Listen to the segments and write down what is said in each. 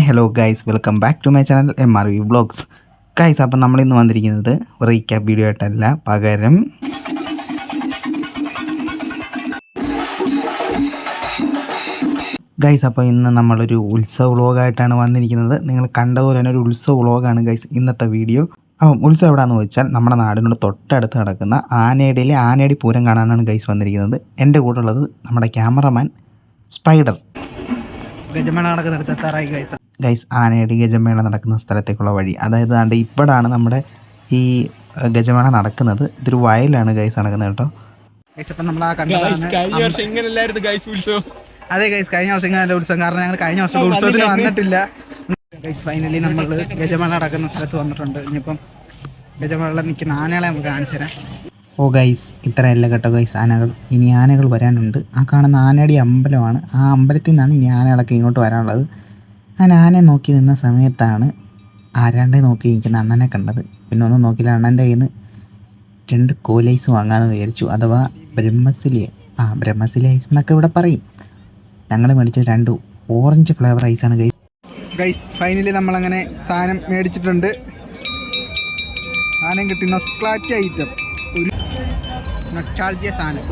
Hi hello guys. Welcome back to my channel M R V vlogs. Guys അപ്പം നമ്മളിന്ന് വന്നിരിക്കുന്നത് recap video ആയിട്ടല്ല പകരം ഗൈസ് അപ്പോൾ ഇന്ന് നമ്മളൊരു ഉത്സവ വ്ളോഗായിട്ടാണ് വന്നിരിക്കുന്നത്. നിങ്ങൾ കണ്ടതുപോലെ തന്നെ ഒരു ഉത്സവ വ്ളോഗാണ് ഗൈസ് ഇന്നത്തെ വീഡിയോ. അപ്പം ഉത്സവം എവിടെയാണെന്ന് വെച്ചാൽ നമ്മുടെ നാടിനോട് തൊട്ടടുത്ത് നടക്കുന്ന ആനേടിയിലെ ആനയടി പൂരം കാണാനാണ് ഗൈസ് വന്നിരിക്കുന്നത്. എന്റെ കൂടെ ഉള്ളത് നമ്മുടെ ക്യാമറമാൻ സ്പൈഡർ. ഗജമേള നടക്കുന്നിടത്ത് എത്താറായി ഗൈസ് ഗൈസ് ആനയടി ഗജമേള നടക്കുന്ന സ്ഥലത്തേക്കുള്ള വഴി. അതായത് ആണ്ട് ഇപ്പോഴാണ് നമ്മുടെ ഈ ഗജമേള നടക്കുന്നത്. ഇതൊരു വയലാണ് ഗൈസ് നടക്കുന്നത് കേട്ടോ. ഗൈസ് അപ്പം നമ്മൾ ആ കണ്ടതാണ് അതെ ഗൈസ് കഴിഞ്ഞ വർഷം ഇങ്ങനെ ഉത്സവം. കാരണം ഞങ്ങൾ കഴിഞ്ഞ വർഷം ഉത്സവത്തിന് വന്നിട്ടില്ല. ഗൈസ് ഫൈനലി നമ്മൾ ഗജമേള നടക്കുന്ന സ്ഥലത്ത് വന്നിട്ടുണ്ട്. ഇനിയിപ്പം ഗജമേള നിൽക്കുന്ന ആനകളെ നമുക്ക് കാണിച്ചു തരാം ഓ ഗൈസ് ഇത്രയല്ല കേട്ടോ ഗൈസ് ആനകൾ. ഇനി ആനകൾ വരാനുണ്ട്. ആ കാണുന്ന ആനയുടെ അമ്പലമാണ്. ആ അമ്പലത്തിൽ നിന്നാണ് ഇനി ആനകളൊക്കെ ഇങ്ങോട്ട് വരാനുള്ളത്. ഞാൻ ആനയെ നോക്കി നിന്ന സമയത്താണ് ആരാണ്ടെ നോക്കി നിൽക്കുന്ന അണ്ണനെ കണ്ടത്. പിന്നെ ഒന്നും നോക്കിയില്ല അണ്ണന്റെ കയ്യിൽ നിന്ന് രണ്ട് കോലൈസ് വാങ്ങാമെന്ന് വിചാരിച്ചു. അഥവാ ബ്രഹ്മസിലി ആ ബ്രഹ്മസിലി ഐസ് എന്നൊക്കെ ഇവിടെ പറയും. ഞങ്ങൾ മേടിച്ച രണ്ട് ഓറഞ്ച് ഫ്ലേവർ ഐസാണ് ഗൈസ് ഗൈസ് ഫൈനലി നമ്മളങ്ങനെ സാധനം മേടിച്ചിട്ടുണ്ട്. സാധനം കിട്ടി നൊസ്ക്ലാച്ച് ഐറ്റം. നൊസ്റ്റാൾജിയ സാധനം.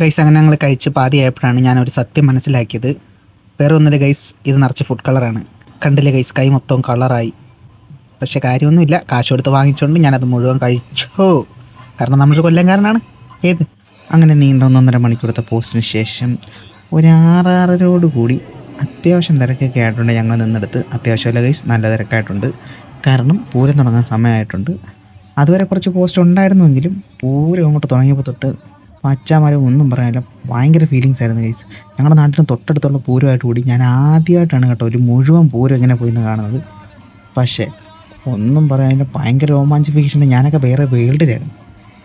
ഗൈസ് അങ്ങനെ ഞങ്ങൾ കഴിച്ച് പാതിയായപ്പോഴാണ് ഞാൻ ഒരു സത്യം മനസ്സിലാക്കിയത്. വേറെ ഒന്നുമില്ല ഗൈസ് ഇത് നിറച്ച് ഫുഡ് കളറാണ് കണ്ടില്ലേ ഗൈസ് കൈ മൊത്തം കളറായി പക്ഷെ കാര്യമൊന്നുമില്ല. കാശ് കൊടുത്ത് വാങ്ങിച്ചുകൊണ്ട് ഞാനത് മുഴുവൻ കഴിച്ചോ. കാരണം നമ്മളൊരു കൊല്ലംകാരനാണ്. ഏത്? അങ്ങനെ നീണ്ട ഒന്നൊന്നര മണിക്കൂറത്തെ പോസ്റ്റിന് ശേഷം ഒരു കൂടി അത്യാവശ്യം തിരക്കൊക്കെ ആയിട്ടുണ്ട് ഞങ്ങൾ നിന്നെടുത്ത് അത്യാവശ്യമല്ല ഗൈസ് നല്ല തിരക്കായിട്ടുണ്ട് കാരണം പൂരം തുടങ്ങാൻ സമയമായിട്ടുണ്ട്. അതുവരെ കുറച്ച് പോസ്റ്റ് ഉണ്ടായിരുന്നുവെങ്കിലും പൂരം അങ്ങോട്ട് തുടങ്ങിയപ്പോൾ തൊട്ട് അച്ഛാമാരും ഒന്നും പറയാനില്ല. ഭയങ്കര ഫീലിങ്സ് ആയിരുന്നു ഗൈസ് ഞങ്ങളുടെ നാട്ടിന് തൊട്ടടുത്തുള്ള പൂരമായിട്ട് കൂടി ഞാൻ ആദ്യമായിട്ടാണ് കേട്ടോ ഒരു മുഴുവൻ പൂരം ഇങ്ങനെ പോയി നിന്ന് കാണുന്നത്. പക്ഷേ ഒന്നും പറയാനില്ല ഭയങ്കര രോമാഞ്ചിഫിക്കേഷൻ ഞാനൊക്കെ വേറെ വേൾഡിലായിരുന്നു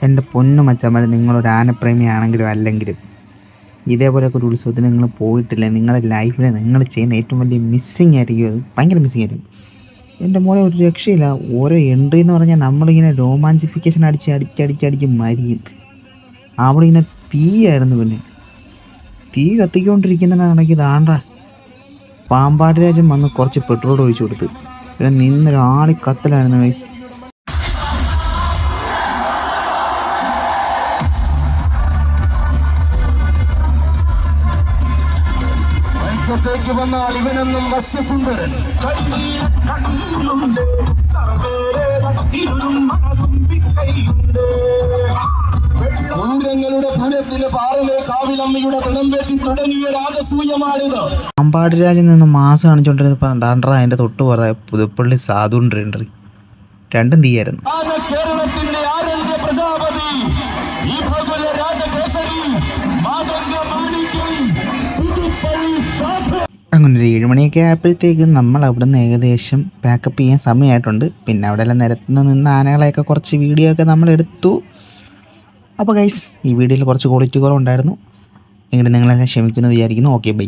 എന്റെ പൊന്നും മച്ചന്മാർ നിങ്ങളൊരു ആനപ്രേമിയാണെങ്കിലും അല്ലെങ്കിലും ഇതേപോലെയൊക്കെ ഒരു ഉത്സവത്തിന് നിങ്ങൾ പോയിട്ടില്ല? നിങ്ങളുടെ ലൈഫിൽ നിങ്ങൾ ചെയ്യുന്ന ഏറ്റവും വലിയ മിസ്സിങ് ആയിരിക്കും അത്. ഭയങ്കര മിസ്സിങ് ആയിരിക്കും. എന്റെ മോനെ ഒരു രക്ഷയില്ല. ഓരോ എൻട്രി എന്ന് പറഞ്ഞാൽ നമ്മളിങ്ങനെ രോമാഞ്ചിഫിക്കേഷൻ അടിച്ച് അടിച്ച് അടിച്ച് അടിച്ച് മരിയും അവിടെ ഇങ്ങനെ തീയായിരുന്നു പിന്നെ. തീ കത്തിക്കൊണ്ടിരിക്കുന്നതിനാണെങ്കിൽ താണ്ട. പാമ്പാട് രാജൻ വന്ന് കുറച്ച് പെട്രോൾ ഒഴിച്ചു കൊടുത്ത്. പിന്നെ നിന്നൊരാളി കത്തലായിരുന്നു വയസ്സ് വൈക്കത്തേക്ക് വന്നാൽ ഇവനെന്നും വശ്യസുന്ദരൻ അമ്പാടി പാറലെ കാവിലമ്മയുടെ പിടംപേറ്റി തുടങ്ങിയ രാജസൂയമാണിത് പാമ്പാട് രാജൻ നിന്ന് മാസം കാണിച്ചുകൊണ്ടിരുന്നപ്പോൾ താണ്ട്ര അതിന്റെ തൊട്ട് പറയാ പുതുപ്പള്ളി സാധുണ്ട് എൻട്രി രണ്ടും തീയായിരുന്നു. കേരളത്തിന്റെ ആയപ്പോഴത്തേക്കും നമ്മൾ അവിടെ നിന്ന് ഏകദേശം പാക്കപ്പ് ചെയ്യാൻ സമയമായിട്ടുണ്ട്. പിന്നെ അവിടെ എല്ലാം നിരത്തുനിന്ന് നിന്ന് ആനകളെയൊക്കെ കുറച്ച് വീഡിയോ ഒക്കെ നമ്മൾ എടുത്തു. അപ്പോൾ ഗൈസ് ഈ വീഡിയോയിൽ കുറച്ച് ക്വാളിറ്റി കുറവുണ്ടായിരുന്നു. എങ്കിലും നിങ്ങളെല്ലാം ക്ഷമിക്കുമെന്ന് വിചാരിക്കുന്നു. Okay bye